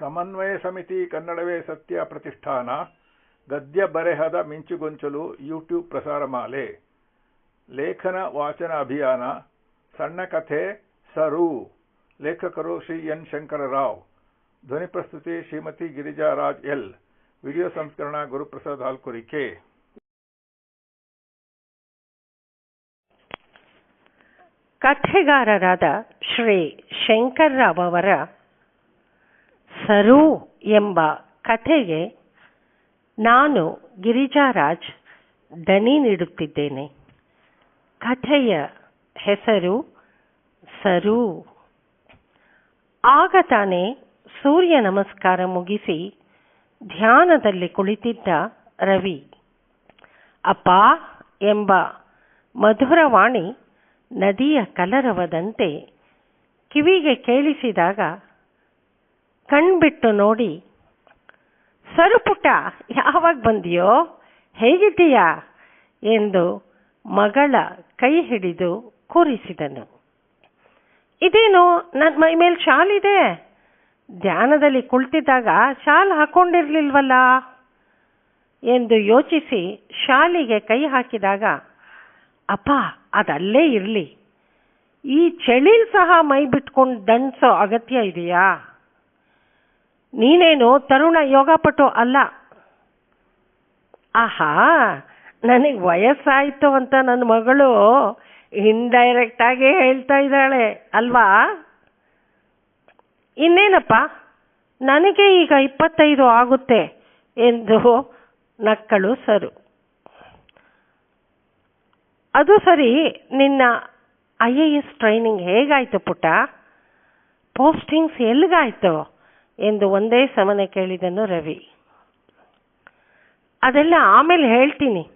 ಸಮನ್ವಯ ಸಮಿತಿ ಕನ್ನಡವೇ ಸತ್ಯ ಪ್ರತಿಷ್ಠಾನ, ಗದ್ಯ ಬರೆಹದ ಮಿಂಚುಗೊಂಚಲು ಯೂಟ್ಯೂಬ್ ಪ್ರಸಾರಮಾಲೆ, ಲೇಖನ ವಾಚನ ಅಭಿಯಾನ, ಸಣ್ಣ ಕಥೆ ಸರು, ಲೇಖಕರು ಶ್ರೀ ಎನ್ ಶಂಕರರಾವ್, ಧ್ವನಿ ಪ್ರಸ್ತುತಿ ಶ್ರೀಮತಿ ಗಿರಿಜಾರಾಜ್ ಎಲ್, ವಿಡಿಯೋ ಸಂಸ್ಕರಣ ಗುರುಪ್ರಸಾದ್ ಹಾಲ್ಕುರಿಕೆ. ಕಥೆಗಾರರಾದ ಶ್ರೀ ಶಂಕರ್ರಾವ್ ಅವರ ಸರು ಎಂಬ ಕಥೆಗೆ ನಾನು ಗಿರಿಜಾರಾಜ್ ದನಿ ನೀಡುತ್ತಿದ್ದೇನೆ. ಕಥೆಯ ಹೆಸರು ಸರು. ಆಗ ತಾನೇ ಸೂರ್ಯ ನಮಸ್ಕಾರ ಮುಗಿಸಿ ಧ್ಯಾನದಲ್ಲಿ ಕುಳಿತಿದ್ದ ರವಿ. ಅಪ್ಪ ಎಂಬ ಮಧುರವಾಣಿ ನದಿಯ ಕಲರವದಂತೆ ಕಿವಿಗೆ ಕೇಳಿಸಿದಾಗ ಕಣ್ಬಿಟ್ಟು ನೋಡಿ ಸರುಪುಟ ಯಾವಾಗ ಬಂದಿಯೋ, ಹೇಗಿದ್ದೀಯಾ? ಎಂದು ಮಗಳ ಕೈ ಹಿಡಿದು ಕೂರಿಸಿದನು. ಇದೇನು ನನ್ನ ಮೈ ಮೇಲೆ ಶಾಲ್ ಇದೆ? ಧ್ಯಾನದಲ್ಲಿ ಕುಳಿತಿದ್ದಾಗ ಶಾಲ್ ಹಾಕೊಂಡಿರ್ಲಿಲ್ವಲ್ಲ? ಎಂದು ಯೋಚಿಸಿ ಶಾಲಿಗೆ ಕೈ ಹಾಕಿದಾಗ, ಅಪ್ಪ, ಅದಲ್ಲೇ ಇರಲಿ. ಈ ಚಳಿಲ್ ಸಹ ಮೈ ಬಿಟ್ಕೊಂಡು ದಂಡಿಸೋ ಅಗತ್ಯ ಇದೆಯಾ? ನೀನೇನು ತರುಣ ಯೋಗಪಟು ಅಲ್ಲ? ಆಹಾ, ನನಗೆ ವಯಸ್ಸಾಯಿತು ಅಂತ ನನ್ನ ಮಗಳು ಇಂಡೈರೆಕ್ಟ್ ಆಗಿ ಹೇಳ್ತಾ ಇದ್ದಾಳೆ, ಅಲ್ವಾ? ಇನ್ನೇನಪ್ಪ? ನನಗೆ ಈಗ ಇಪ್ಪತ್ತೈದು ಆಗುತ್ತೆ ಎಂದು ನಕ್ಕಳು ಸರು. ಅದು ಸರಿ, ನಿನ್ನ ಐ ಎ ಎಸ್ ಟ್ರೈನಿಂಗ್ ಹೇಗಾಯ್ತು ಪುಟ್ಟ? ಪೋಸ್ಟಿಂಗ್ಸ್ ಎಲ್ಲಿಗಾಯ್ತು ಎಂದು ಒಂದೇ ಸಮನೆ ಕೇಳಿದನು ರವಿ. ಅದೆಲ್ಲ ಆಮೇಲೆ ಹೇಳ್ತೀನಿ.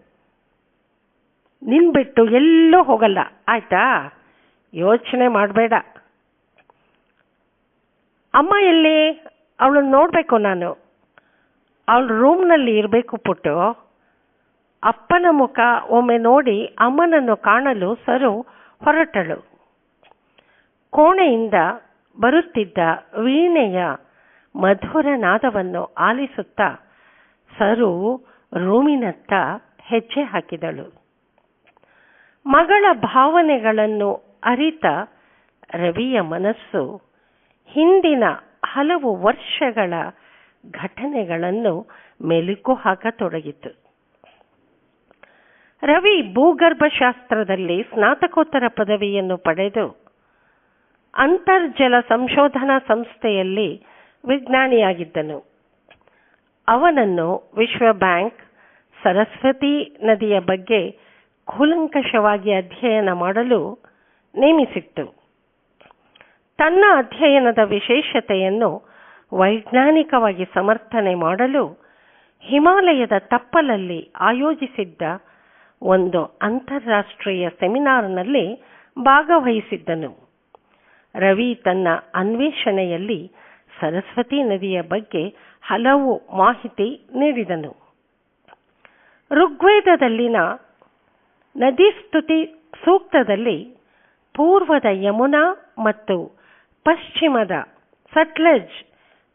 ನಿನ್ ಬಿಟ್ಟು ಎಲ್ಲೂ ಹೋಗಲ್ಲ. ಆಯ್ತಾ? ಯೋಚನೆ ಮಾಡಬೇಡ. ಅಮ್ಮ ಎಲ್ಲಿ? ಅವಳನ್ನ ನೋಡಬೇಕು ನಾನು. ಅವಳ ರೂಮ್ನಲ್ಲಿ ಇರಬೇಕು ಪುಟ್ಟು. ಅಪ್ಪನ ಮುಖ ಒಮ್ಮೆ ನೋಡಿ ಅಮ್ಮನನ್ನು ಕಾಣಲು ಸರು ಹೊರಟಳು. ಕೋಣೆಯಿಂದ ಬರುತ್ತಿದ್ದ ವೀಣೆಯ ಮಧುರ ನಾದವನ್ನು ಆಲಿಸುತ್ತಾ ಸರು ರೂಮಿನತ್ತ ಹೆಜ್ಜೆ ಹಾಕಿದಳು. ಮಗಳ ಭಾವನೆಗಳನ್ನು ಅರಿತ ರವಿಯ ಮನಸ್ಸು ಹಿಂದಿನ ಹಲವು ವರ್ಷಗಳ ಘಟನೆಗಳನ್ನು ಮೆಲುಕು ಹಾಕತೊಡಗಿತು. ರವಿ ಭೂಗರ್ಭಶಾಸ್ತ್ರದಲ್ಲಿ ಸ್ನಾತಕೋತ್ತರ ಪದವಿಯನ್ನು ಪಡೆದು ಅಂತರ್ಜಲ ಸಂಶೋಧನಾ ಸಂಸ್ಥೆಯಲ್ಲಿ ವಿಜ್ಞಾನಿಯಾಗಿದ್ದನು. ಅವನನ್ನು ವಿಶ್ವ ಬ್ಯಾಂಕ್ ಸರಸ್ವತಿ ನದಿಯ ಬಗ್ಗೆ ಕೂಲಂಕಷವಾಗಿ ಅಧ್ಯಯನ ಮಾಡಲು ನೇಮಿಸಿತ್ತು. ತನ್ನ ಅಧ್ಯಯನದ ವಿಶೇಷತೆಯನ್ನು ವೈಜ್ಞಾನಿಕವಾಗಿ ಸಮರ್ಥನೆ ಮಾಡಲು ಹಿಮಾಲಯದ ತಪ್ಪಲಲ್ಲಿ ಆಯೋಜಿಸಿದ್ದ ಒಂದು ಅಂತಾರಾಷ್ಟ್ರೀಯ ಸೆಮಿನಾರ್ನಲ್ಲಿ ಭಾಗವಹಿಸಿದ್ದನು. ರವಿ ತನ್ನ ಅನ್ವೇಷಣೆಯಲ್ಲಿ ಸರಸ್ವತಿ ನದಿಯ ಬಗ್ಗೆ ಹಲವು ಮಾಹಿತಿ ನೀಡಿದನು. ಋಗ್ವೇದದಲ್ಲಿನ ನದಿ ಸ್ತುತಿ ಸೂಕ್ತದಲ್ಲಿ ಪೂರ್ವದ ಯಮುನಾ ಮತ್ತು ಪಶ್ಚಿಮದ ಸಟ್ಲಜ್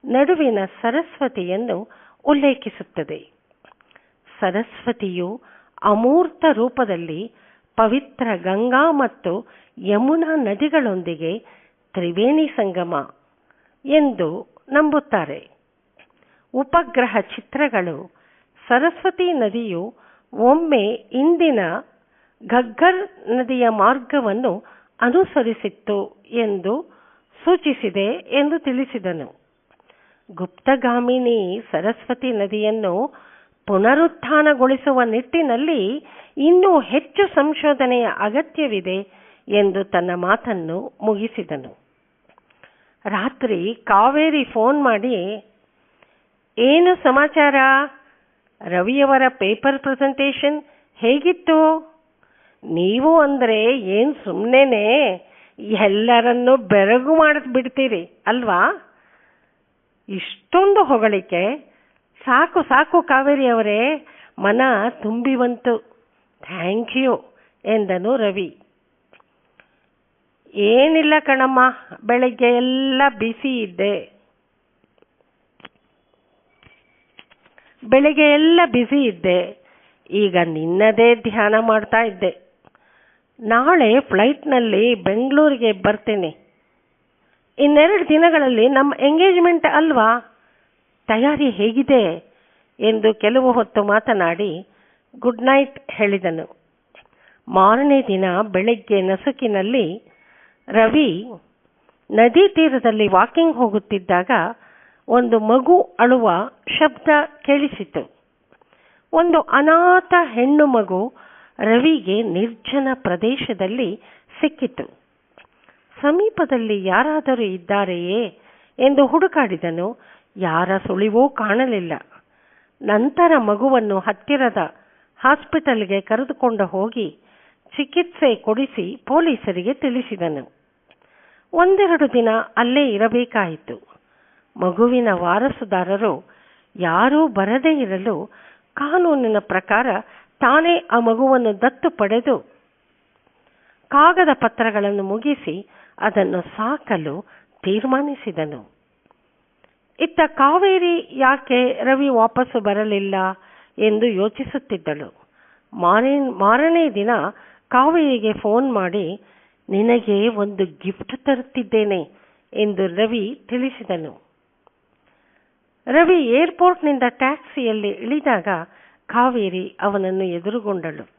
ನಡುವಿನ ಸರಸ್ವತಿಯನ್ನು ಉಲ್ಲೇಖಿಸುತ್ತದೆ. ಸರಸ್ವತಿಯು ಅಮೂರ್ತ ರೂಪದಲ್ಲಿ ಪವಿತ್ರ ಗಂಗಾ ಮತ್ತು ಯಮುನಾ ನದಿಗಳೊಂದಿಗೆ ತ್ರಿವೇಣಿ ಸಂಗಮ ಎಂದು ನಂಬುತ್ತಾರೆ. ಉಪಗ್ರಹ ಚಿತ್ರಗಳು, ಸರಸ್ವತಿ ನದಿಯು ಒಮ್ಮೆ ಇಂದಿನ ಘಗ್ಗರ್ ನದಿಯ ಮಾರ್ಗವನ್ನು ಅನುಸರಿಸಿತ್ತು ಎಂದು ಸೂಚಿಸಿದೆ ಎಂದು ತಿಳಿಸಿದನು. ಗುಪ್ತಗಾಮಿನಿ ಸರಸ್ವತಿ ನದಿಯನ್ನು ಪುನರುತ್ಥಾನಗೊಳಿಸುವ ನಿಟ್ಟಿನಲ್ಲಿ ಇನ್ನೂ ಹೆಚ್ಚು ಸಂಶೋಧನೆಯ ಅಗತ್ಯವಿದೆ ಎಂದು ತನ್ನ ಮಾತನ್ನು ಮುಗಿಸಿದನು. ರಾತ್ರಿ ಕಾವೇರಿ ಫೋನ್ ಮಾಡಿ, ಏನು ಸಮಾಚಾರ? ರವಿಯವರ ಪೇಪರ್ ಪ್ರೆಸೆಂಟೇಷನ್ ಹೇಗಿತ್ತು? ನೀವು ಅಂದರೆ ಏನು ಸುಮ್ಮನೆ ಎಲ್ಲರನ್ನು ಬೆರಗು ಮಾಡಿಸ್ಬಿಡ್ತೀರಿ ಅಲ್ವಾ? ಇಷ್ಟೊಂದು ಹೊಗಳಿಕೆ. ಸಾಕು ಸಾಕು ಕಾವೇರಿ ಅವರೇ. ಮನ ತುಂಬಿ ಬಂತು ಥ್ಯಾಂಕ್ ಯು ಎಂದನು ರವಿ. ಏನಿಲ್ಲ ಕಣಮ್ಮ, ಬೆಳಗ್ಗೆ ಎಲ್ಲ ಬಿಸಿ ಇದ್ದೆ. ಬೆಳಿಗ್ಗೆ ಎಲ್ಲ ಬಿಸಿ ಇದ್ದೆ. ಈಗ ನಿನ್ನದೇ ಧ್ಯಾನ ಮಾಡ್ತಾ ಇದ್ದೆ. ನಾಳೆ ಫ್ಲೈಟ್ನಲ್ಲಿ ಬೆಂಗಳೂರಿಗೆ ಬರ್ತೀನಿ. ಇನ್ನೆರಡು ದಿನಗಳಲ್ಲಿ ನಮ್ಮ ಎಂಗೇಜ್ಮೆಂಟ್ ಅಲ್ವಾ? ತಯಾರಿ ಹೇಗಿದೆ? ಎಂದು ಕೆಲವು ಹೊತ್ತು ಮಾತನಾಡಿ ಗುಡ್ ನೈಟ್ ಹೇಳಿದನು. ಮಾರನೇ ದಿನ ಬೆಳಗ್ಗೆ ನಸುಕಿನಲ್ಲಿ ರವಿ ನದಿ ತೀರದಲ್ಲಿ ವಾಕಿಂಗ್ ಹೋಗುತ್ತಿದ್ದಾಗ ಒಂದು ಮಗು ಅಳುವ ಶಬ್ದ ಕೇಳಿಸಿತು. ಒಂದು ಅನಾಥ ಹೆಣ್ಣು ಮಗು ರವಿಗೆ ನಿರ್ಜನ ಪ್ರದೇಶದಲ್ಲಿ ಸಿಕ್ಕಿತು. ಸಮೀಪದಲ್ಲಿ ಯಾರಾದರೂ ಇದ್ದಾರೆಯೇ ಎಂದು ಹುಡುಕಾಡಿದನು. ಯಾರ ಸುಳಿವೂ ಕಾಣಲಿಲ್ಲ. ನಂತರ ಮಗುವನ್ನು ಹತ್ತಿರದ ಹಾಸ್ಪಿಟಲ್ಗೆ ಕರೆದುಕೊಂಡು ಹೋಗಿ ಚಿಕಿತ್ಸೆ ಕೊಡಿಸಿ ಪೊಲೀಸರಿಗೆ ತಿಳಿಸಿದನು. ಒಂದೆರಡು ದಿನ ಅಲ್ಲೇ ಇರಬೇಕಾಯಿತು. ಮಗುವಿನ ವಾರಸುದಾರರು ಯಾರೂ ಬರದೇ ಇರಲು ಕಾನೂನಿನ ಪ್ರಕಾರ ತಾನೇ ಆ ಮಗುವನ್ನು ದತ್ತು ಪಡೆದು ಕಾಗದ ಪತ್ರಗಳನ್ನು ಮುಗಿಸಿ ಅದನ್ನು ಸಾಕಲು ತೀರ್ಮಾನಿಸಿದನು. ಇತ್ತ ಕಾವೇರಿ ಯಾಕೆ ರವಿ ವಾಪಸ್ಸು ಬರಲಿಲ್ಲ ಎಂದು ಯೋಚಿಸುತ್ತಿದ್ದಳು. ಮಾರೇ, ಮಾರನೇ ದಿನ ಕಾವೇರಿಗೆ ಫೋನ್ ಮಾಡಿ ನಿನಗೆ ಒಂದು ಗಿಫ್ಟ್ ತರುತ್ತಿದ್ದೇನೆ ಎಂದು ರವಿ ತಿಳಿಸಿದನು. ರವಿ ಏರ್ಪೋರ್ಟ್ನಿಂದ ಟ್ಯಾಕ್ಸಿಯಲ್ಲಿ ಇಳಿದಾಗ ಕಾವೇರಿ ಅವನನ್ನು ಎದುರುಗೊಂಡಳು.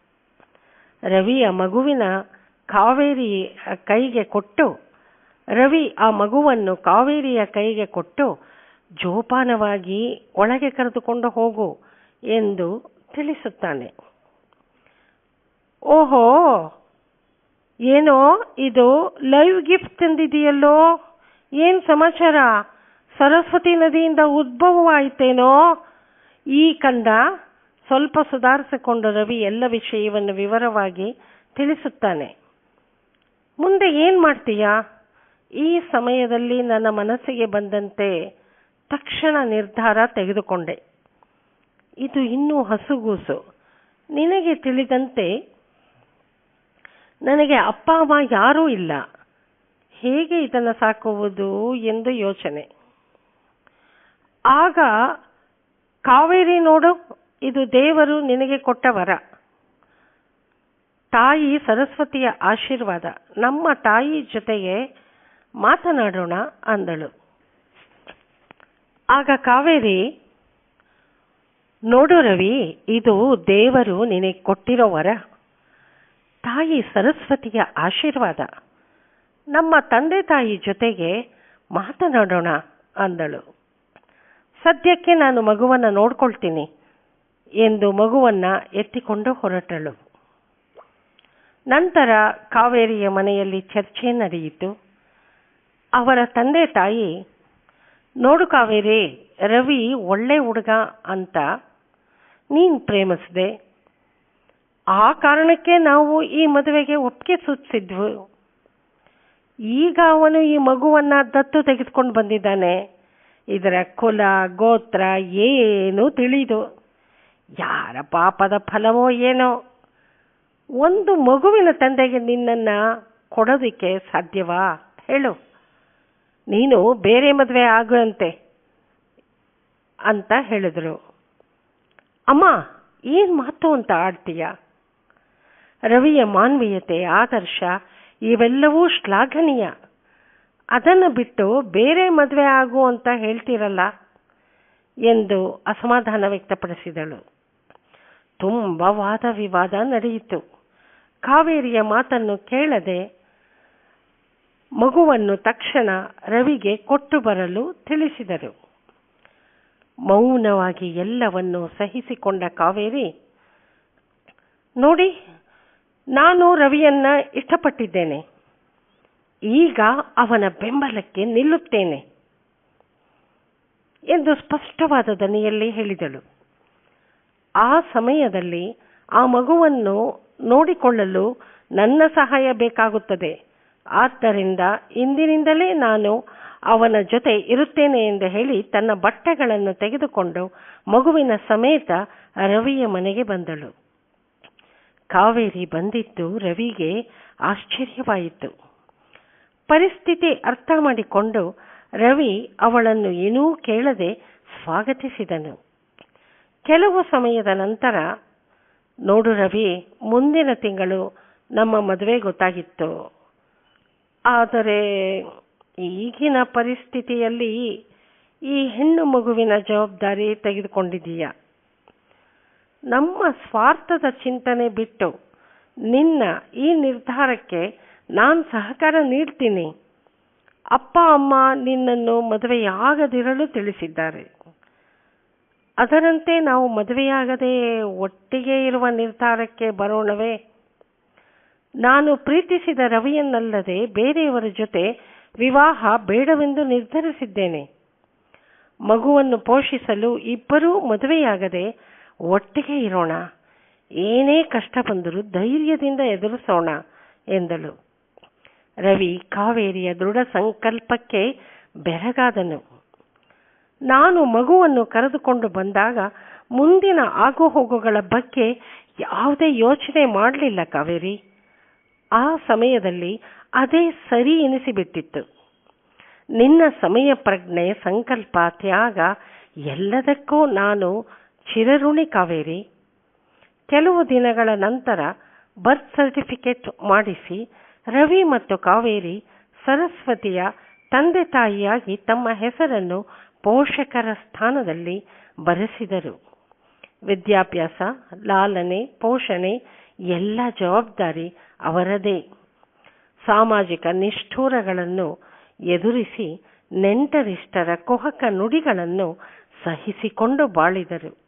ರವಿಯ ಮಗುವಿನ ಕಾವೇರಿ ಕೈಗೆ ಕೊಟ್ಟು, ರವಿ ಆ ಮಗುವನ್ನು ಕಾವೇರಿಯ ಕೈಗೆ ಕೊಟ್ಟು, ಜೋಪಾನವಾಗಿ ಒಳಗೆ ಕರೆದುಕೊಂಡು ಹೋಗು ಎಂದು ತಿಳಿಸುತ್ತಾನೆ. ಓಹೋ ಏನೋ ಇದು ಲೈವ್ ಗಿಫ್ಟ್ ತಂದಿದೆಯಲ್ಲೋ? ಏನ್ ಸಮಾಚಾರ? ಸರಸ್ವತಿ ನದಿಯಿಂದ ಉದ್ಭವವಾಯಿತೇನೋ? ಈ ಕಂಡ ಸ್ವಲ್ಪ ಸುಧಾರಿಸಿಕೊಂಡು ರವಿ ಎಲ್ಲ ವಿಷಯವನ್ನು ವಿವರವಾಗಿ ತಿಳಿಸುತ್ತಾನೆ. ಮುಂದೆ ಏನ್ ಮಾಡ್ತೀಯಾ? ಈ ಸಮಯದಲ್ಲಿ ನನ್ನ ಮನಸ್ಸಿಗೆ ಬಂದಂತೆ ತಕ್ಷಣ ನಿರ್ಧಾರ ತೆಗೆದುಕೊಂಡೆ. ಇದು ಇನ್ನೂ ಹಸುಗೂಸು. ನಿನಗೆ ತಿಳಿದಂತೆ ನನಗೆ ಅಪ್ಪ, ಅಮ್ಮ ಯಾರೂ ಇಲ್ಲ. ಹೇಗೆ ಇದನ್ನು ಸಾಕುವುದು ಎಂದು ಯೋಚನೆ. ಆಗ ಕಾವೇರಿ ನೋಡು, ಇದು ದೇವರು ನಿನಗೆ ಕೊಟ್ಟ ವರ. ತಾಯಿ ಸರಸ್ವತಿಯ ಆಶೀರ್ವಾದ. ನಮ್ಮ ತಾಯಿ ಜೊತೆಗೆ ಮಾತನಾಡೋಣ ಅಂದಳು. ಆಗ ಕಾವೇರಿ, ನೋಡು ರವಿ, ಇದು ದೇವರು ನಿನಗೆ ಕೊಟ್ಟಿರೋ ವರ. ತಾಯಿ ಸರಸ್ವತಿಯ ಆಶೀರ್ವಾದ. ನಮ್ಮ ತಂದೆ ತಾಯಿ ಜೊತೆಗೆ ಮಾತನಾಡೋಣ ಅಂದಳು. ಸದ್ಯಕ್ಕೆ ನಾನು ಮಗುವನ್ನು ನೋಡ್ಕೊಳ್ತೀನಿ ಎಂದು ಮಗುವನ್ನ ಎತ್ತಿಕೊಂಡು ಹೊರಟಳು. ನಂತರ ಕಾವೇರಿಯ ಮನೆಯಲ್ಲಿ ಚರ್ಚೆ ನಡೆಯಿತು. ಅವರ ತಂದೆ ತಾಯಿ, ನೋಡು ಕಾವೇರಿ, ರವಿ ಒಳ್ಳೆ ಹುಡುಗ ಅಂತ ನೀನು ಪ್ರೇಮಿಸಿದೆ. ಆ ಕಾರಣಕ್ಕೆ ನಾವು ಈ ಮದುವೆಗೆ ಒಪ್ಪಿಗೆ ಸೂಚಿಸಿದ್ವು. ಈಗ ಅವನು ಈ ಮಗುವನ್ನ ದತ್ತು ತೆಗೆದುಕೊಂಡು ಬಂದಿದ್ದಾನೆ. ಇದರ ಕುಲ, ಗೋತ್ರ ಏನು ತಿಳಿದು ಯಾರ ಪಾಪದ ಫಲವೋ ಏನೋ. ಒಂದು ಮಗುವಿನ ತಂದೆಗೆ ನಿನ್ನನ್ನ ಕೊಡೋದಕ್ಕೆ ಸಾಧ್ಯವಾ? ಹೇಳು. ನೀನು ಬೇರೆ ಮದುವೆ ಆಗುವಂತೆ ಅಂತ ಹೇಳಿದ್ರು. ಅಮ್ಮ, ಏನು ಮಾತು ಅಂತ ಆಡ್ತೀಯ? ರವಿಯ ಮಾನವೀಯತೆ, ಆದರ್ಶ, ಇವೆಲ್ಲವೂ ಶ್ಲಾಘನೀಯ. ಅದನ್ನು ಬಿಟ್ಟು ಬೇರೆ ಮದುವೆ ಆಗು ಅಂತ ಹೇಳ್ತಿರಲ್ಲ ಎಂದು ಅಸಮಾಧಾನ ವ್ಯಕ್ತಪಡಿಸಿದಳು. ತುಂಬ ವಾದ ವಿವಾದ ನಡೆಯಿತು. ಕಾವೇರಿಯ ಮಾತನ್ನು ಕೇಳದೆ ಮಗುವನ್ನು ತಕ್ಷಣ ರವಿಗೆ ಕೊಟ್ಟು ಬರಲು ತಿಳಿಸಿದರು. ಮೌನವಾಗಿ ಎಲ್ಲವನ್ನು ಸಹಿಸಿಕೊಂಡ ಕಾವೇರಿ, ನೋಡಿ ನಾನು ರವಿಯನ್ನ ಇಷ್ಟಪಟ್ಟಿದ್ದೇನೆ. ಈಗ ಅವನ ಬೆಂಬಲಕ್ಕೆ ನಿಲ್ಲುತ್ತೇನೆ ಎಂದು ಸ್ಪಷ್ಟವಾದ ದನಿಯಲ್ಲಿ ಹೇಳಿದಳು. ಆ ಸಮಯದಲ್ಲಿ ಆ ಮಗುವನ್ನು ನೋಡಿಕೊಳ್ಳಲು ನನ್ನ ಸಹಾಯ ಬೇಕಾಗುತ್ತದೆ. ಆದ್ದರಿಂದ ಇಂದಿನಿಂದಲೇ ನಾನು ಅವನ ಜೊತೆ ಇರುತ್ತೇನೆ ಎಂದು ಹೇಳಿ ತನ್ನ ಬಟ್ಟೆಗಳನ್ನು ತೆಗೆದುಕೊಂಡು ಮಗುವಿನ ಸಮೇತ ರವಿಯ ಮನೆಗೆ ಬಂದಳು. ಕಾವೇರಿ ಬಂದಿದ್ದು ರವಿಗೆ ಆಶ್ಚರ್ಯವಾಯಿತು. ಪರಿಸ್ಥಿತಿ ಅರ್ಥ ಮಾಡಿಕೊಂಡು ರವಿ ಅವಳನ್ನು ಏನೂ ಕೇಳದೆ ಸ್ವಾಗತಿಸಿದನು. ಕೆಲವು ಸಮಯದ ನಂತರ, ನೋಡು ರವಿ, ಮುಂದಿನ ತಿಂಗಳು ನಮ್ಮ ಮದುವೆ ಗೊತ್ತಾಗಿತ್ತು. ಆದರೆ ಈಗಿನ ಪರಿಸ್ಥಿತಿಯಲ್ಲಿ ಈ ಹೆಣ್ಣು ಮಗುವಿನ ಜವಾಬ್ದಾರಿ ತೆಗೆದುಕೊಂಡಿದೀಯ ನಮ್ಮ ಸ್ವಾರ್ಥದ ಚಿಂತನೆ ಬಿಟ್ಟು ನಿನ್ನ ಈ ನಿರ್ಧಾರಕ್ಕೆ ನಾನು ಸಹಕಾರ ನೀಡ್ತೀನಿ. ಅಪ್ಪ, ಅಮ್ಮ ನಿನ್ನನ್ನು ಮದುವೆಯಾಗದಿರಲು ತಿಳಿಸಿದ್ದಾರೆ. ಅದರಂತೆ ನಾವು ಮದುವೆಯಾಗದೆ ಒಟ್ಟಿಗೆ ಇರುವ ನಿರ್ಧಾರಕ್ಕೆ ಬರೋಣವೇ? ನಾನು ಪ್ರೀತಿಸಿದ ರವಿಯನ್ನಲ್ಲದೆ ಬೇರೆಯವರ ಜೊತೆ ವಿವಾಹ ಬೇಡವೆಂದು ನಿರ್ಧರಿಸಿದ್ದೇನೆ. ಮಗುವನ್ನು ಪೋಷಿಸಲು ಇಬ್ಬರೂ ಮದುವೆಯಾಗದೆ ಒಟ್ಟಿಗೆ ಇರೋಣ. ಏನೇ ಕಷ್ಟ ಬಂದರೂ ಧೈರ್ಯದಿಂದ ಎದುರಿಸೋಣ ಎಂದಳು. ರವಿ ಕಾವೇರಿಯ ದೃಢ ಸಂಕಲ್ಪಕ್ಕೆ ಬೆರಗಾದನು. ನಾನು ಮಗುವನ್ನು ಕರೆದುಕೊಂಡು ಬಂದಾಗ ಮುಂದಿನ ಆಗುಹೋಗುಗಳ ಬಗ್ಗೆ ಯಾವುದೇ ಯೋಚನೆ ಮಾಡಲಿಲ್ಲ ಕಾವೇರಿ. ಆ ಸಮಯದಲ್ಲಿ ಅದೇ ಸರಿ ಎನಿಸಿಬಿಟ್ಟಿತ್ತು. ನಿನ್ನ ಸಮಯ ಪ್ರಜ್ಞೆ, ಸಂಕಲ್ಪ, ತ್ಯಾಗ ಎಲ್ಲದಕ್ಕೂ ನಾನು ಚಿರಋಣಿ ಕಾವೇರಿ ಕೆಲವು ದಿನಗಳ ನಂತರ ಬರ್ತ್ ಸರ್ಟಿಫಿಕೇಟ್ ಮಾಡಿಸಿ ರವಿ ಮತ್ತು ಕಾವೇರಿ ಸರಸ್ವತಿಯ ತಂದೆ ತಾಯಿಯಾಗಿ ತಮ್ಮ ಹೆಸರನ್ನು ಪೋಷಕರ ಸ್ಥಾನದಲ್ಲಿ ಬರೆಸಿದರು. ವಿದ್ಯಾಭ್ಯಾಸ, ಲಾಲನೆ, ಪೋಷಣೆ ಎಲ್ಲ ಜವಾಬ್ದಾರಿ ಅವರದೇ. ಸಾಮಾಜಿಕ ನಿಷ್ಠೂರಗಳನ್ನು ಎದುರಿಸಿ ನೆಂಟರಿಷ್ಟರ ಕುಹಕ ನುಡಿಗಳನ್ನು ಸಹಿಸಿಕೊಂಡು ಬಾಳಿದರು.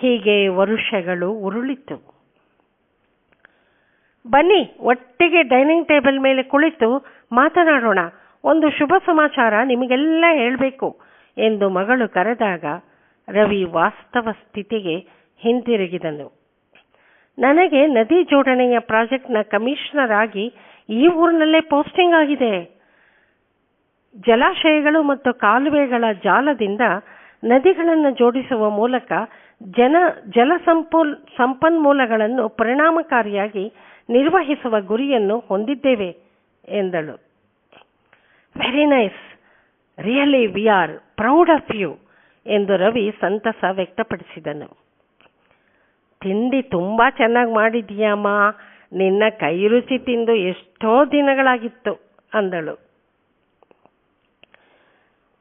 ಹೀಗೆ ವರುಷಗಳು ಉರುಳಿತು. ಬನ್ನಿ, ಒಟ್ಟಿಗೆ ಡೈನಿಂಗ್ ಟೇಬಲ್ ಮೇಲೆ ಕುಳಿತು ಮಾತನಾಡೋಣ. ಒಂದು ಶುಭ ಸಮಾಚಾರ ನಿಮಗೆಲ್ಲ ಹೇಳಬೇಕು ಎಂದು ಮಗಳು ಕರೆದಾಗ ರವಿ ವಾಸ್ತವ ಸ್ಥಿತಿಗೆ ಹಿಂತಿರುಗಿದನು. ನನಗೆ ನದಿ ಜೋಡಣೆಯ ಪ್ರಾಜೆಕ್ಟ್ನ ಕಮಿಷನರ್ ಆಗಿ ಈ ಊರಿನಲ್ಲೇ ಪೋಸ್ಟಿಂಗ್ ಆಗಿದೆ. ಜಲಾಶಯಗಳು ಮತ್ತು ಕಾಲುವೆಗಳ ಜಾಲದಿಂದ ನದಿಗಳನ್ನು ಜೋಡಿಸುವ ಮೂಲಕ ಜನ, ಜಲ ಸಂಪೂಲ್, ಸಂಪನ್ಮೂಲಗಳನ್ನು ಪರಿಣಾಮಕಾರಿಯಾಗಿ ನಿರ್ವಹಿಸುವ ಗುರಿಯನ್ನು ಹೊಂದಿದ್ದೇವೆ ಎಂದಳು. Very nice really we are proud of you ಎಂದು ರವಿ ಸಂತಸ ವ್ಯಕ್ತಪಡಿಸಿದನು. ತಿಂಡಿ ತುಂಬ ಚೆನ್ನಾಗಿ ಮಾಡಿದೀಯಮ್ಮ ನಿನ್ನ ಕೈ ರುಚಿ ತಿಂದು ಎಷ್ಟೋ ದಿನಗಳಾಗಿತ್ತು ಅಂದಳು.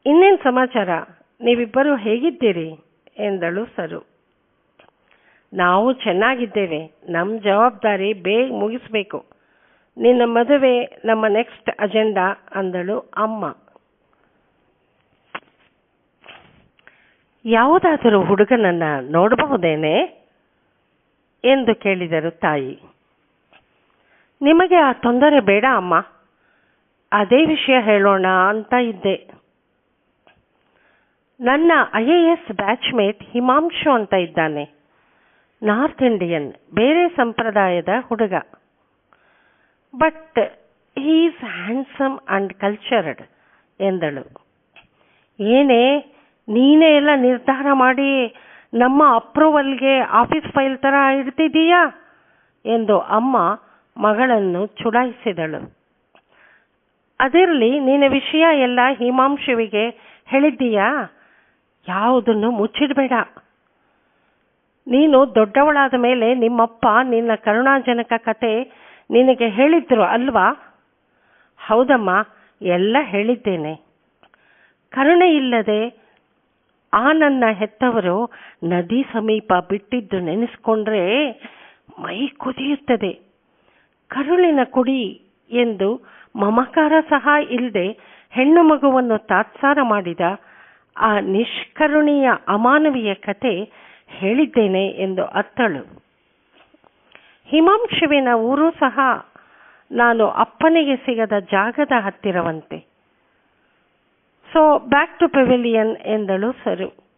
ಇನ್ನೇನು ಸಮಾಚಾರ? ನೀವಿಬ್ಬರು ಹೇಗಿದ್ದೀರಿ? ಎಂದಳು ಸರು. ನಾವು ಚೆನ್ನಾಗಿದ್ದೇವೆ. ನಮ್ಮ ಜವಾಬ್ದಾರಿ ಬೇಗ ಮುಗಿಸ್ಬೇಕು. ನಿನ್ನ ಮದುವೆ ನಮ್ಮ ನೆಕ್ಸ್ಟ್ ಅಜೆಂಡಾ ಅಂದಳು ಅಮ್ಮ. ಯಾವುದಾದರೂ ಹುಡುಗನನ್ನ ನೋಡಬಹುದೇನೆ? ಎಂದು ಕೇಳಿದರು ತಾಯಿ. ನಿಮಗೆ ಆ ತೊಂದರೆ ಬೇಡ ಅಮ್ಮ. ಅದೇ ವಿಷಯ ಹೇಳೋಣ ಅಂತ ಇದ್ದೆ. ನನ್ನ I A S batchmate Himanshu ಅಂತ ಇದ್ದಾನೆ. ನಾರ್ತ್ ಇಂಡಿಯನ್, ಬೇರೆ ಸಂಪ್ರದಾಯದ ಹುಡುಗ. But is handsome and cultured ಎಂದಳು. ಏನೇ, ನೀನೇ ಎಲ್ಲ ನಿರ್ಧಾರ ಮಾಡಿ ನಮ್ಮ ಅಪ್ರೂವಲ್ಗೆ ಆಫೀಸ್ ಫೈಲ್ ತರ ಇಡ್ತಿದೀಯಾ ಎಂದು ಅಮ್ಮ ಮಗಳನ್ನು ಚುಡಾಯಿಸಿದಳು. ಅದಿರಲಿ, ನಿನ್ನ ವಿಷಯ ಎಲ್ಲ ಹಿಮಾಂಶುವಿಗೆ ಹೇಳಿದ್ದೀಯಾ? ಯಾವುದನ್ನು ಮುಚ್ಚಿಡಬೇಡ. ನೀನು ದೊಡ್ಡವಳಾದ ಮೇಲೆ ನಿಮ್ಮಪ್ಪ ನಿನ್ನ ಕರುಣಾಜನಕ ಕತೆ ನಿನಗೆ ಹೇಳಿದ್ರು ಅಲ್ವಾ? ಹೌದಮ್ಮ, ಎಲ್ಲ ಹೇಳಿದ್ದೇನೆ. ಕರುಣೆ ಇಲ್ಲದೆ ಆ ನನ್ನ ಹೆತ್ತವರು ನದಿ ಸಮೀಪ ಬಿಟ್ಟಿದ್ದು ನೆನೆಸ್ಕೊಂಡ್ರೆ ಮೈ ಕುದಿಯುತ್ತದೆ. ಕರುಳಿನ ಕುಡಿ ಎಂದು ಮಮಕಾರ ಸಹ ಇಲ್ಲದೆ ಹೆಣ್ಣು ಮಗುವನ್ನು ತಾತ್ಸಾರ ಮಾಡಿದ ಆ ನಿಷ್ಕರುಣೀಯ ಅಮಾನವೀಯ ಕತೆ ಹೇಳಿದ್ದೇನೆ ಎಂದು ಅತ್ತಳು. ಹಿಮಾಂಶುವಿನ ಊರು ಸಹ ನಾನು ಅಪ್ಪನಿಗೆ ಸಿಗದ ಜಾಗದ ಹತ್ತಿರವಂತೆ. ಸೊ ಬ್ಯಾಕ್ ಟು ಪೆವಿಲಿಯನ್ ಎಂದಳು ಸರು.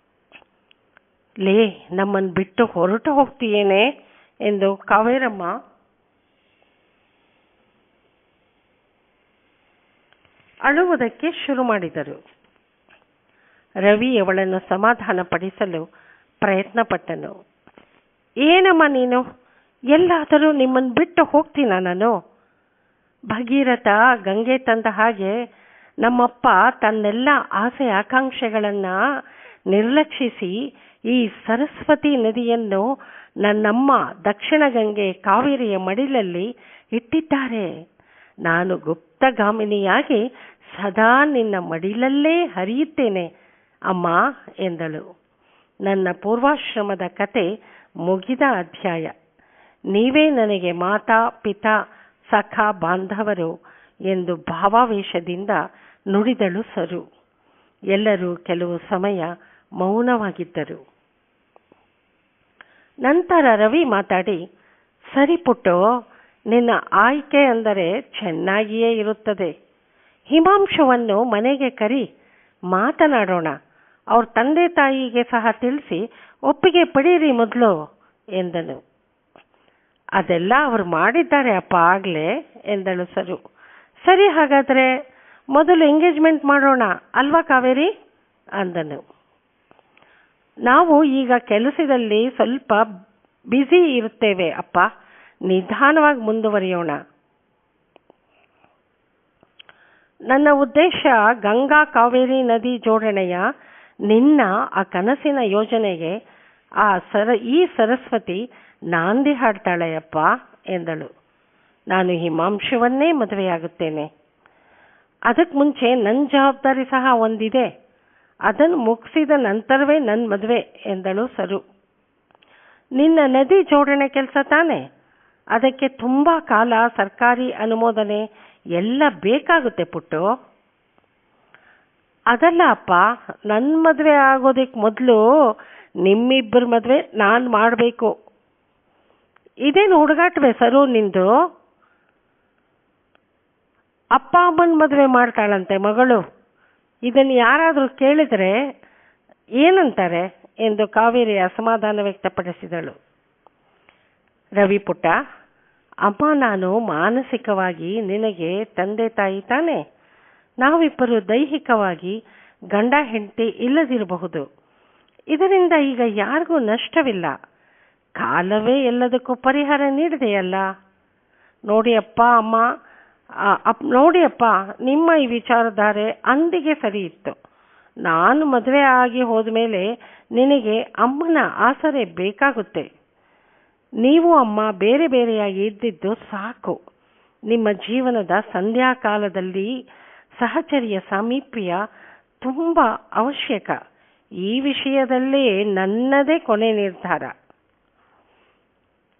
ಲೇ ನಮ್ಮನ್ನು ಬಿಟ್ಟು ಹೊರಟು ಹೋಗ್ತೀಯೇನೆ ಎಂದು ಕಾವೇರಮ್ಮ ಅಳುವುದಕ್ಕೆ ಶುರು ಮಾಡಿದರು. ರವಿ ಅವಳನ್ನು ಸಮಾಧಾನಪಡಿಸಲು ಪ್ರಯತ್ನ ಪಟ್ಟನು ಏನಮ್ಮ ನೀನು? ಎಲ್ಲಾದರೂ ನಿಮ್ಮನ್ನು ಬಿಟ್ಟು ಹೋಗ್ತೀನ ನಾನು? ಭಗೀರಥ ಗಂಗೆ ತಂದ ಹಾಗೆ ನಮ್ಮಪ್ಪ ತನ್ನೆಲ್ಲ ಆಸೆ ಆಕಾಂಕ್ಷೆಗಳನ್ನು ನಿರ್ಲಕ್ಷಿಸಿ ಈ ಸರಸ್ವತಿ ನದಿಯನ್ನು ನನ್ನಮ್ಮ ದಕ್ಷಿಣ ಗಂಗೆ ಕಾವೇರಿಯ ಮಡಿಲಲ್ಲಿ ಇಟ್ಟಿದ್ದಾರೆ. ನಾನು ಗುಪ್ತಗಾಮಿನಿಯಾಗಿ ಸದಾ ನಿನ್ನ ಮಡಿಲಲ್ಲೇ ಹರಿಯುತ್ತೇನೆ. ಅಮ್ಮ ಎಂದಳು. ನನ್ನ ಪೂರ್ವಾಶ್ರಮದ ಕತೆ ಮುಗಿದ ಅಧ್ಯಾಯ. ನೀವೇ ನನಗೆ ಮಾತಾ, ಪಿತಾ, ಸಖ, ಬಾಂಧವರು ಎಂದು ಭಾವಾವೇಶದಿಂದ ನುಡಿದಳು ಸರು. ಎಲ್ಲರೂ ಕೆಲವು ಸಮಯ ಮೌನವಾಗಿದ್ದರು. ನಂತರ ರವಿ ಮಾತಾಡಿ, ಸರಿ ಪುಟ್ಟು, ನಿನ್ನ ಆಯ್ಕೆ ಅಂದರೆ ಚೆನ್ನಾಗಿಯೇ ಇರುತ್ತದೆ. ಹಿಮಾಂಶವನ್ನು ಮನೆಗೆ ಕರಿ, ಮಾತನಾಡೋಣ. ಅವ್ರ ತಂದೆ ತಾಯಿಗೆ ಸಹ ತಿಳಿಸಿ, ಒಪ್ಪಿಗೆ ಪಡೀರಿ ಮೊದಲು ಎಂದನು. ಅದೆಲ್ಲ ಅವರು ಮಾಡಿದ್ದಾರೆ, ಅಪ್ಪ ಆಗ್ಲೇ ಎಂದಳು ಸರು. ಸರಿ ಹಾಗಾದ್ರೆ, ಮೊದಲು ಎಂಗೇಜ್ಮೆಂಟ್ ಮಾಡೋಣ, ಅಲ್ವಾ ಕಾವೇರಿ? ಅಂದನು. ನಾವು ಈಗ ಕೆಲಸದಲ್ಲಿ ಸ್ವಲ್ಪ ಬ್ಯುಸಿ ಇರುತ್ತೇವೆ, ಅಪ್ಪ. ನಿಧಾನವಾಗಿ ಮುಂದುವರಿಯೋಣ. ನನ್ನ ಉದ್ದೇಶ ಗಂಗಾ ಕಾವೇರಿ ನದಿ ಜೋಡಣೆಯ ನಿನ್ನ ಆ ಕನಸಿನ ಯೋಜನೆಗೆ ಆ ಸರ, ಈ ಸರಸ್ವತಿ ನಾಂದಿ ಹಾಡ್ತಾಳೆಯಪ್ಪ ಎಂದಳು. ನಾನು ಹಿಮಾಂಶವನ್ನೇ ಮದುವೆಯಾಗುತ್ತೇನೆ. ಅದಕ್ಕೆ ಮುಂಚೆ ನನ್ನ ಜವಾಬ್ದಾರಿ ಸಹ ಒಂದಿದೆ. ಅದನ್ನು ಮುಗಿಸಿದ ನಂತರವೇ ನನ್ನ ಮದುವೆ ಎಂದಳು ಸರು. ನಿನ್ನ ನದಿ ಜೋಡಣೆ ಕೆಲಸ ತಾನೆ? ಅದಕ್ಕೆ ತುಂಬ ಕಾಲ ಸರ್ಕಾರಿ ಅನುಮೋದನೆ ಎಲ್ಲ ಬೇಕಾಗುತ್ತೆ ಪುಟ್ಟು. ಅದಲ್ಲ ಅಪ್ಪ ನನ್ನ ಮದುವೆ ಆಗೋದಕ್ಕೆ ಮೊದಲು ನಿಮ್ಮಿಬ್ಬರ ಮದುವೆ ನಾನು ಮಾಡಬೇಕು. ಇದೇನು ಹುಡುಗಾಟವೇ ಸರು ನಿಂದು? ಅಪ್ಪ ಅಮ್ಮನ ಮದುವೆ ಮಾಡ್ತಾಳಂತೆ ಮಗಳು. ಇದನ್ನು ಯಾರಾದರೂ ಕೇಳಿದರೆ ಏನಂತಾರೆ ಎಂದು ಕಾವೇರಿ ಅಸಮಾಧಾನ ವ್ಯಕ್ತಪಡಿಸಿದಳು. ರವಿ ಪುಟ್ಟ, ಅಮ್ಮ ನಾನು ಮಾನಸಿಕವಾಗಿ ನಿನಗೆ ತಂದೆ ತಾಯಿ ತಾನೆ. ನಾವಿಬ್ಬರು ದೈಹಿಕವಾಗಿ ಗಂಡ ಹೆಂಡತಿ ಇಲ್ಲದಿರಬಹುದು. ಇದರಿಂದ ಈಗ ಯಾರಿಗೂ ನಷ್ಟವಿಲ್ಲ. ಕಾಲವೇ ಎಲ್ಲದಕ್ಕೂ ಪರಿಹಾರ ನೀಡಿದೆಯಲ್ಲ? ನೋಡಿ ಅಪ್ಪ, ಅಮ್ಮ ಅಪ್, ನೋಡಿ ಅಪ್ಪ, ನಿಮ್ಮ ಈ ವಿಚಾರಧಾರೆ ಅಂದಿಗೆ ಸರಿ ಇತ್ತು ನಾನು ಮದುವೆ ಆಗಿ ಹೋದ ಮೇಲೆ ನಿನಗೆ ಅಮ್ಮನ ಆಸರೆ ಬೇಕಾಗುತ್ತೆ. ನೀವು ಅಮ್ಮ ಬೇರೆ ಬೇರೆಯಾಗಿ ಇದ್ದಿದ್ದು ಸಾಕು. ನಿಮ್ಮ ಜೀವನದ ಸಂಧ್ಯಾಕಾಲದಲ್ಲಿ ಸಹಚರ್ಯ ಸಾಮೀಪ್ಯ ತುಂಬ ಅವಶ್ಯಕ. ಈ ವಿಷಯದಲ್ಲೇ ನನ್ನದೇ ಕೊನೆ ನಿರ್ಧಾರ.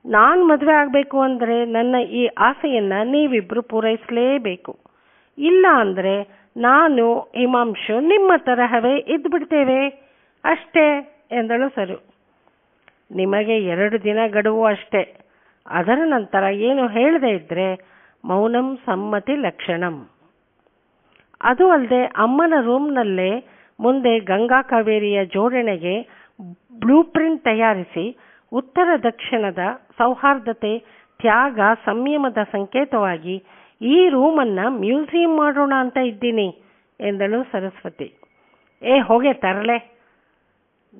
ನಾನು ಮದುವೆ ಆಗಬೇಕು ಅಂದರೆ ನನ್ನ ಈ ಆಸೆಯನ್ನು ನೀವಿಬ್ಬರು ಪೂರೈಸಲೇಬೇಕು. ಇಲ್ಲ ಅಂದರೆ ನಾನು ಹಿಮಾಂಶು ನಿಮ್ಮ ತರಹವೇ ಇದ್ಬಿಡ್ತೇವೆ. ಅಷ್ಟೇ, ಎಂದಳು ಸರು. ನಿಮಗೆ ಎರಡು ದಿನ ಗಡುವು ಅಷ್ಟೇ. ಅದರ ನಂತರ ಏನು ಹೇಳದೇ ಇದ್ದರೆ ಮೌನಂ ಸಮ್ಮತಿ ಲಕ್ಷಣಂ. ಅದು ಅಲ್ಲದೆ ಅಮ್ಮನ ರೂಮ್ನಲ್ಲೇ ಮುಂದೆ ಗಂಗಾ ಕಾವೇರಿಯ ಜೋಡಣೆಗೆ ಬ್ಲೂ ಪ್ರಿಂಟ್ ತಯಾರಿಸಿ ಉತ್ತರ ದಕ್ಷಿಣದ ಸೌಹಾರ್ದತೆ, ತ್ಯಾಗ, ಸಂಯಮದ ಸಂಕೇತವಾಗಿ ಈ ರೂಮನ್ನ ಮ್ಯೂಸಿಯಂ ಮಾಡೋಣ ಅಂತ ಇದ್ದೀನಿ ಎಂದಳು ಸರಸ್ವತಿ. ಏ, ಹೋಗೆ ತರಲೆ.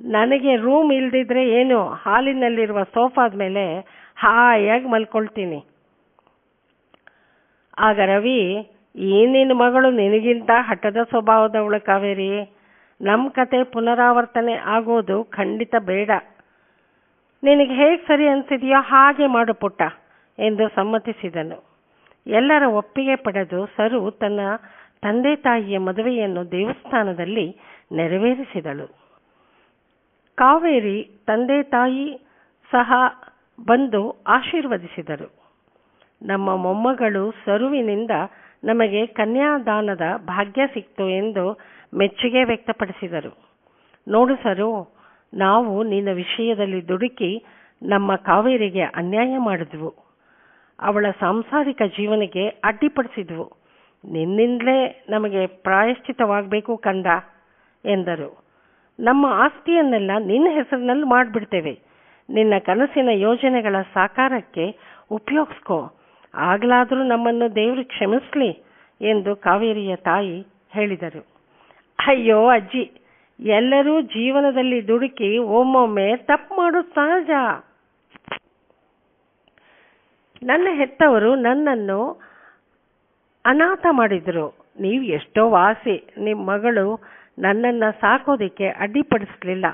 ನನಗೆ ರೂಮ್ ಇಲ್ದಿದ್ರೆ ಏನು? ಹಾಲಿನಲ್ಲಿರುವ ಸೋಫಾದ ಮೇಲೆ ಹಾಯಾಗಿ ಮಲ್ಕೊಳ್ತೀನಿ. ಆಗ ರವಿ ಈ ನಿನ್ನ ಮಗಳು ನಿನಗಿಂತ ಹಠದ ಸ್ವಭಾವದವಳು ಕಾವೇರಿ. ನಮ್ಮ ಕತೆ ಪುನರಾವರ್ತನೆ ಆಗೋದು ಖಂಡಿತ ಬೇಡ. ನಿನಗೆ ಹೇಗೆ ಸರಿ ಅನಿಸಿದೆಯೋ ಹಾಗೆ ಮಾಡು ಪುಟ್ಟ, ಎಂದು ಸಮ್ಮತಿಸಿದನು. ಎಲ್ಲರ ಒಪ್ಪಿಗೆ ಪಡೆದು ಸರು ತನ್ನ ತಂದೆ ತಾಯಿಯ ಮದುವೆಯನ್ನು ದೇವಸ್ಥಾನದಲ್ಲಿ ನೆರವೇರಿಸಿದಳು. ಕಾವೇರಿ ತಂದೆ ತಾಯಿ ಸಹ ಬಂದು ಆಶೀರ್ವದಿಸಿದರು. ನಮ್ಮ ಮೊಮ್ಮಗಳು ಸರುವಿನಿಂದ ನಮಗೆ ಕನ್ಯಾದಾನದ ಭಾಗ್ಯ ಸಿಕ್ತು ಎಂದು ಮೆಚ್ಚುಗೆ ವ್ಯಕ್ತಪಡಿಸಿದರು. ನೋಡು ಸರು, ನಾವು ನಿನ್ನ ವಿಷಯದಲ್ಲಿ ದುಡುಕಿ ನಮ್ಮ ಕಾವೇರಿಗೆ ಅನ್ಯಾಯ ಮಾಡಿದ್ವು. ಅವಳ ಸಾಂಸಾರಿಕ ಜೀವನಕ್ಕೆ ಅಡ್ಡಿಪಡಿಸಿದ್ವು. ನಿನ್ನಿಂದಲೇ ನಮಗೆ ಪ್ರಾಯಶ್ಚಿತವಾಗಬೇಕು ಕಂದ, ಎಂದರು. ನಮ್ಮ ಆಸ್ತಿಯನ್ನೆಲ್ಲ ನಿನ್ನ ಹೆಸರಿನಲ್ಲಿ ಮಾಡಿಬಿಡ್ತೇವೆ. ನಿನ್ನ ಕನಸಿನ ಯೋಜನೆಗಳ ಸಾಕಾರಕ್ಕೆ ಉಪಯೋಗಿಸ್ಕೋ. ಆಗ್ಲಾದರೂ ನಮ್ಮನ್ನು ದೇವರು ಕ್ಷಮಿಸಲಿ ಎಂದು ಕಾವೇರಿಯ ತಾಯಿ ಹೇಳಿದರು. ಅಯ್ಯೋ ಅಜ್ಜಿ, ಎಲ್ಲರೂ ಜೀವನದಲ್ಲಿ ದುಡುಕಿ ಒಮ್ಮೊಮ್ಮೆ ತಪ್ಪು ಮಾಡೋದು ಸಹಜ. ನನ್ನ ಹೆತ್ತವರು ನನ್ನನ್ನು ಅನಾಥ ಮಾಡಿದ್ರು. ನೀವು ಎಷ್ಟೋ ವಾಸಿ ನಿಮ್ಮ ಮಗಳು ನನ್ನನ್ನು ಸಾಕೋದಿಕ್ಕೆ ಅಡ್ಡಿಪಡಿಸ್ಲಿಲ್ಲ.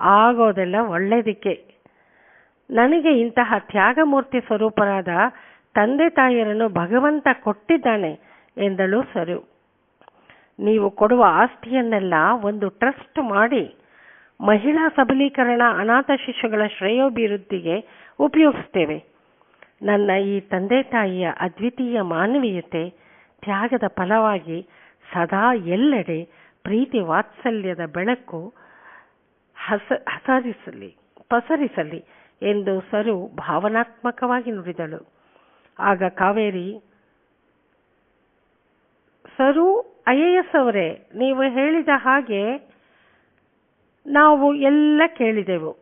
ಆಗೋದೆಲ್ಲ ಒಳ್ಳೆಯದಕ್ಕೆ ನನಗೆ ಇಂತಹ ತ್ಯಾಗಮೂರ್ತಿ ಸ್ವರೂಪರಾದ ತಂದೆ ತಾಯಿಯರನ್ನು ಭಗವಂತ ಕೊಟ್ಟಿದ್ದಾನೆ ಎಂದಳು ಸರು. ನೀವು ಕೊಡುವ ಆಸ್ತಿಯನ್ನೆಲ್ಲ ಒಂದು ಟ್ರಸ್ಟ್ ಮಾಡಿ. ಮಹಿಳಾ ಸಬಲೀಕರಣ, ಅನಾಥ ಶಿಶುಗಳ ಶ್ರೇಯೋಭಿವೃದ್ಧಿಗೆ ಉಪಯೋಗಿಸ್ತೇವೆ. ನನ್ನ ಈ ತಂದೆ ತಾಯಿಯ ಅದ್ವಿತೀಯ ಮಾನವೀಯತೆ ತ್ಯಾಗದ ಫಲವಾಗಿ ಸದಾ ಎಲ್ಲೆಡೆ ಪ್ರೀತಿ ವಾತ್ಸಲ್ಯದ ಬೆಳಕು ಹಸ, ಹಸರಿಸಲಿ, ಪಸರಿಸಲಿ ಎಂದು ಸರು ಭಾವನಾತ್ಮಕವಾಗಿ ನುಡಿದಳು. ಆಗ ಕಾವೇರಿ, ಸರು, ಐ ಅವರೇ, ನೀವು ಹೇಳಿದ ಹಾಗೆ ನಾವು ಎಲ್ಲ ಕೇಳಿದೆವು.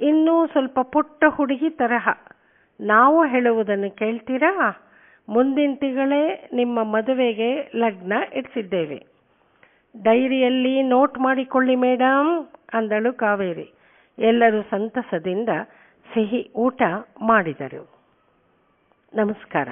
ಇನ್ನೂ ಸ್ವಲ್ಪ ಪುಟ್ಟ ಹುಡುಗಿ ತರಹ. ನಾವು ಹೇಳುವುದನ್ನು ಕೇಳ್ತೀರಾ? ಮುಂದಿನ ತಿಂಗಳೇ ನಿಮ್ಮ ಮದುವೆಗೆ ಲಗ್ನ ಇಡಿಸಿದ್ದೇವೆ. ಡೈರಿಯಲ್ಲಿ ನೋಟ್ ಮಾಡಿಕೊಳ್ಳಿ ಮೇಡಮ್ ಅಂದಳು ಕಾವೇರಿ. ಎಲ್ಲರೂ ಸಂತಸದಿಂದ ಸಿಹಿ ಊಟ ಮಾಡಿದರು. ನಮಸ್ಕಾರ.